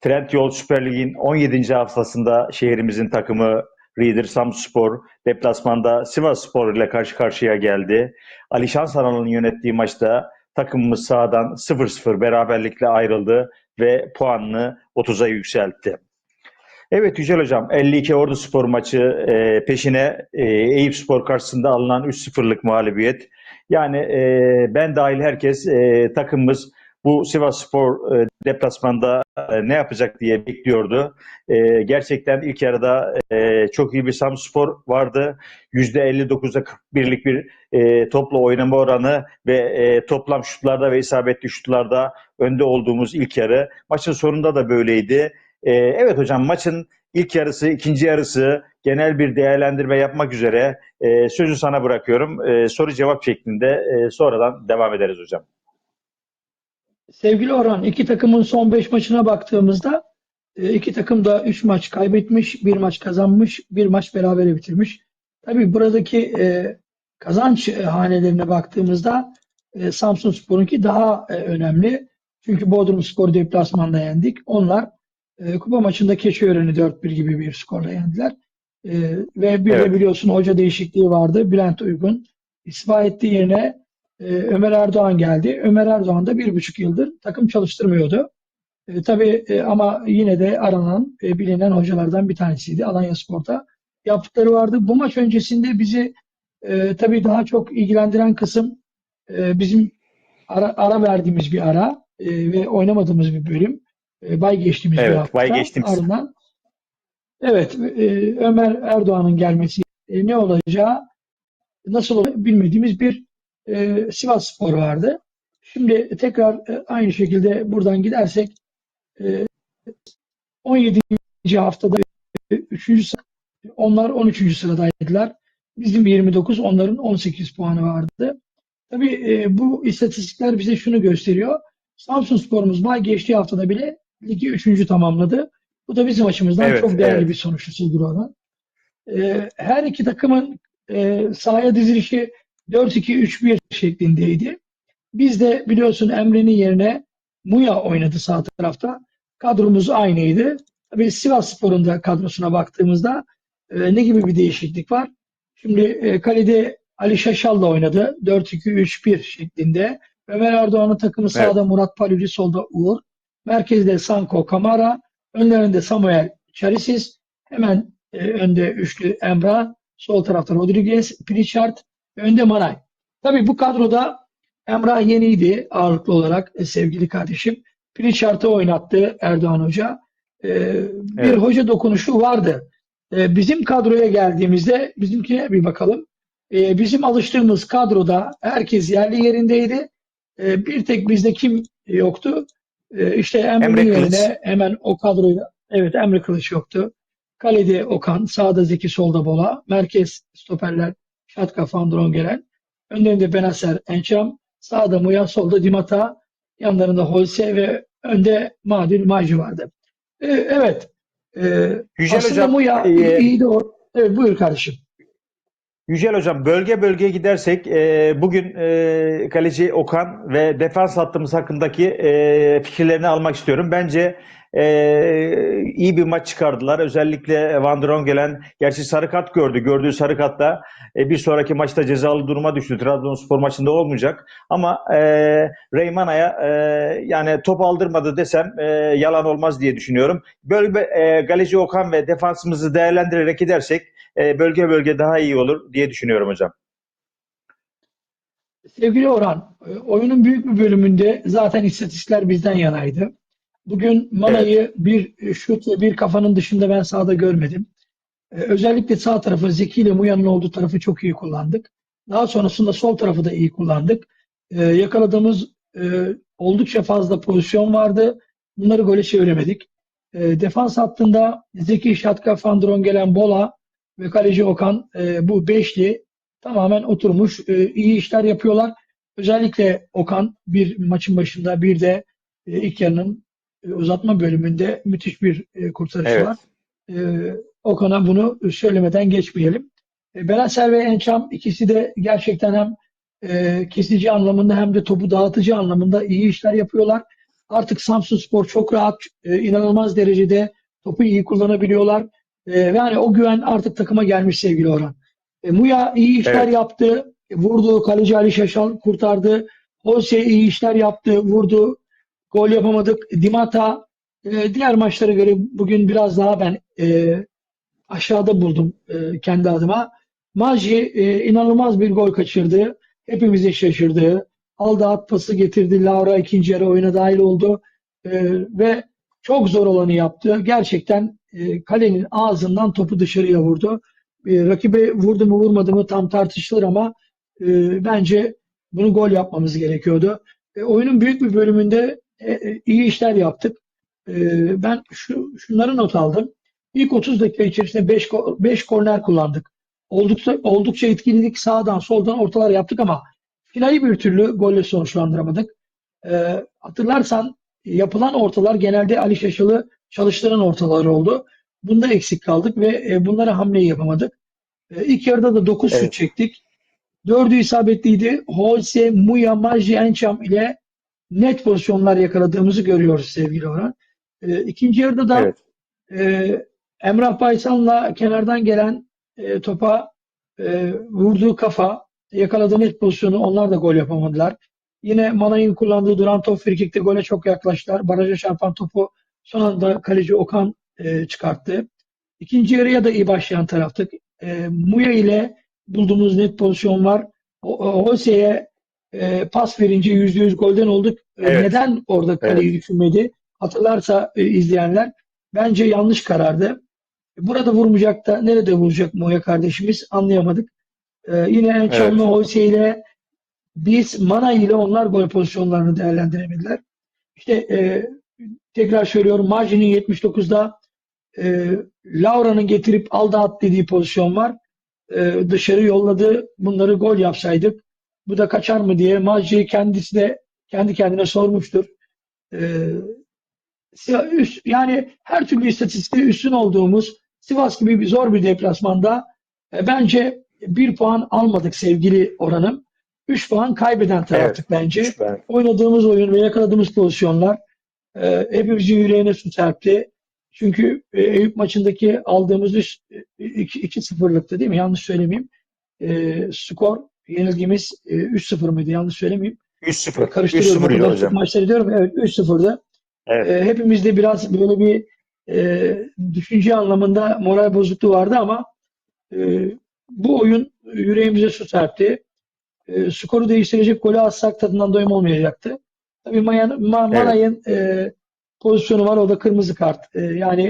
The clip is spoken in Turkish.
Trendyol Süper Lig'in 17. haftasında şehrimizin takımı Reader Samspor deplasmanda Sivas Spor ile karşı karşıya geldi. Alişan Sanal'ın yönettiği maçta takımımız sahadan 0-0 beraberlikle ayrıldı ve puanını 30'a yükseltti. Evet Yücel Hocam 52 Ordu Spor maçı e, peşine e, Eyüp Spor karşısında alınan 3-0'lık mağlubiyet. Yani e, ben dahil herkes e, takımımız bu Sivas Spor e, deplasmanda e, ne yapacak diye bekliyordu. E, gerçekten ilk yarıda e, çok iyi bir Samspor vardı. %59'a 41'lik bir e, topla oynama oranı ve e, toplam şutlarda ve isabetli şutlarda önde olduğumuz ilk yarı. Maçın sonunda da böyleydi. E, evet hocam maçın ilk yarısı, ikinci yarısı genel bir değerlendirme yapmak üzere e, sözü sana bırakıyorum. E, soru cevap şeklinde e, sonradan devam ederiz hocam. Sevgili Orhan, iki takımın son 5 maçına baktığımızda e, iki takım da 3 maç kaybetmiş, bir maç kazanmış, bir maç berabere bitirmiş. Tabii buradaki e, kazanç e, hanelerine baktığımızda e, Samsun Spor'unki daha e, önemli. Çünkü Bodrum Spor deplasmanda yendik. Onlar e, kupa maçında Keçiören'i 4-1 gibi bir skorla yendiler. E, ve bir Evet. de biliyorsun hoca değişikliği vardı. Bülent Uygun istifa ettiği yerine e, Ömer Erdoğan geldi. Ömer Erdoğan da bir buçuk yıldır takım çalıştırmıyordu. E, tabii e, ama yine de aranan, e, bilinen hocalardan bir tanesiydi. Alanya Spor'da yaptıkları vardı. Bu maç öncesinde bizi e, tabii daha çok ilgilendiren kısım e, bizim ara, ara verdiğimiz bir ara e, ve oynamadığımız bir bölüm. E, bay geçtiğimiz bir Evet, hafta. bay geçtiğimiz. Ardından evet e, Ömer Erdoğan'ın gelmesi e, ne olacağı nasıl olur bilmediğimiz bir e, Sivas Spor vardı. Şimdi tekrar e, aynı şekilde buradan gidersek e, 17. haftada 3. sıra, onlar 13. sıradaydılar. Bizim 29, onların 18 puanı vardı. Tabii e, bu istatistikler bize şunu gösteriyor. Samsun Spor'umuz bay geçtiği haftada bile ligi 3. tamamladı. Bu da bizim açımızdan Evet, çok değerli evet. bir sonuçtu Orhan. E, her iki takımın e, sahaya dizilişi 4-2-3-1 şeklindeydi. Biz de biliyorsun Emre'nin yerine Muya oynadı sağ tarafta. Kadromuz aynıydı. Tabii Sivas Spor'un da kadrosuna baktığımızda e, ne gibi bir değişiklik var? Şimdi e, kalede Ali Şaşal'la oynadı. 4-2-3-1 şeklinde. Ömer Erdoğan'ın takımı sağda Murat Paluli, solda Uğur. Merkezde Sanko Kamara. Önlerinde Samuel Charisis. Hemen e, önde üçlü Emrah. Sol tarafta Rodriguez, Pritchard. Önde Manay. Tabii bu kadroda Emrah yeniydi ağırlıklı olarak e, sevgili kardeşim. Pritchard'ı oynattı Erdoğan Hoca. E, bir Evet. hoca dokunuşu vardı. E, bizim kadroya geldiğimizde bizimkine bir bakalım. E, bizim alıştığımız kadroda herkes yerli yerindeydi. E, bir tek bizde kim yoktu? E, işte Emre'nin Emre Kılıç. yerine hemen o kadroyla evet Emre Kılıç yoktu. Kalede Okan, sağda Zeki, solda Bola. Merkez stoperler Şatka, Fandron gelen. Önlerinde Benaser, Ençam. Sağda Muya, solda Dimata. Yanlarında Holse ve önde Madül Maci vardı. E, evet. E, Yücel aslında Hocam, Muya e, iyiydi o. Evet buyur kardeşim. Yücel Hocam bölge bölge gidersek e, bugün e, kaleci Okan ve defans hattımız hakkındaki e, fikirlerini almak istiyorum. Bence e, iyi bir maç çıkardılar. Özellikle Van Drongelen gerçi sarı kart gördü. Gördüğü sarı kartla e, bir sonraki maçta cezalı duruma düştü. Trabzonspor maçında olmayacak. Ama e, Reymana'ya e, yani top aldırmadı desem e, yalan olmaz diye düşünüyorum. Bölge e, kaleci Okan ve defansımızı değerlendirerek gidersek e, bölge bölge daha iyi olur diye düşünüyorum hocam. Sevgili Orhan, e, oyunun büyük bir bölümünde zaten istatistikler bizden yanaydı. Bugün Mana'yı bir şut ve bir kafanın dışında ben sahada görmedim. E, Özellikle sağ tarafı Zeki ile Muya'nın olduğu tarafı çok iyi kullandık. Daha sonrasında sol tarafı da iyi kullandık. E, Yakaladığımız e, oldukça fazla pozisyon vardı. Bunları gole çeviremedik. E, Defans hattında Zeki, Şatka, Fandron gelen Bola ve kaleci Okan e, bu beşli tamamen oturmuş. e, iyi işler yapıyorlar. Özellikle Okan bir maçın başında bir de e, ilk yarının e, uzatma bölümünde müthiş bir e, kurtarışı Evet. var. E, Okan'a bunu söylemeden geçmeyelim. E, Benacer ve Ençam ikisi de gerçekten hem e, kesici anlamında hem de topu dağıtıcı anlamında iyi işler yapıyorlar. Artık Samsunspor çok rahat, e, inanılmaz derecede topu iyi kullanabiliyorlar. E, ve hani o güven artık takıma gelmiş sevgili Orhan. E, Muya iyi işler Evet. yaptı. Vurdu. Kaleci Ali Şaşal kurtardı. Jose iyi işler yaptı. Vurdu. Gol yapamadık. Dimata e, diğer maçlara göre bugün biraz daha ben e, aşağıda buldum e, kendi adıma. Maji e, inanılmaz bir gol kaçırdı. Hepimizin şaşırdığı. Aldı at pası getirdi. Laura ikinci yarı oyuna dahil oldu. E, ve çok zor olanı yaptı. Gerçekten e, kalenin ağzından topu dışarıya vurdu. E, rakibe vurdu mu vurmadı mı tam tartışılır ama e, bence bunu gol yapmamız gerekiyordu. E, oyunun büyük bir bölümünde e, e, iyi işler yaptık. E, ben şu şunları not aldım. İlk 30 dakika içerisinde 5 5 korner kullandık. Oldukça oldukça etkiliydik. Sağdan soldan ortalar yaptık ama finali bir türlü golle sonuçlandıramadık. E, hatırlarsan yapılan ortalar genelde Ali Şaşalı çalıştıran ortalar oldu. Bunda eksik kaldık ve e, bunlara hamleyi yapamadık. E, ilk yarıda da 9 Evet. şut çektik. Dördü isabetliydi. Holse, Muya, Maji, Encham ile net pozisyonlar yakaladığımızı görüyoruz sevgili Orhan. E, ikinci yarıda da Evet. e, Emrah Baysal'la kenardan gelen e, topa e, vurduğu kafa yakaladığı net pozisyonu onlar da gol yapamadılar. Yine Manay'ın kullandığı duran top frikikte gole çok yaklaştılar. Baraja çarpan topu son anda kaleci Okan e, çıkarttı. İkinci yarıya da iyi başlayan taraftık. E, Muya ile bulduğumuz net pozisyon var. Jose'ye e, pas verince %100 golden olduk. E, Evet. Neden orada kaleyi düşünmedi? Hatırlarsa e, izleyenler bence yanlış karardı. Burada vurmayacak da nerede vuracak Moya kardeşimiz anlayamadık. Ee, yine en Evet. Holse ile biz Mana ile onlar gol pozisyonlarını değerlendiremediler. İşte e, tekrar söylüyorum Marjin'in 79'da e, Laura'nın getirip aldı at dediği pozisyon var. E, dışarı yolladı. Bunları gol yapsaydık bu da kaçar mı diye Marji kendisi de kendi kendine sormuştur. E, Siva- üst- yani her türlü istatistikte üstün olduğumuz Sivas gibi bir zor bir deplasmanda e, bence bir puan almadık sevgili Orhan'ım. Üç puan kaybeden taraftık bence. Ben- Oynadığımız oyun ve yakaladığımız pozisyonlar e, hepimizin yüreğine su serpti. Çünkü e, Eyüp maçındaki aldığımız üst e, 2-0'lıktı değil mi? Yanlış söylemeyeyim. E, skor yenilgimiz e, 3-0 mıydı? Yanlış söylemeyeyim. 3-0. Karıştırıyorum. o 3-0 kadar çok hocam. maçları diyorum. Evet 3-0'dı. Evet. E, hepimizde biraz böyle bir e, düşünce anlamında moral bozukluğu vardı ama e, bu oyun yüreğimize su serpti. E, skoru değiştirecek golü atsak tadından doyum olmayacaktı. Tabii Mayan, Ma- Evet. Manay'ın e, pozisyonu var. O da kırmızı kart. E, yani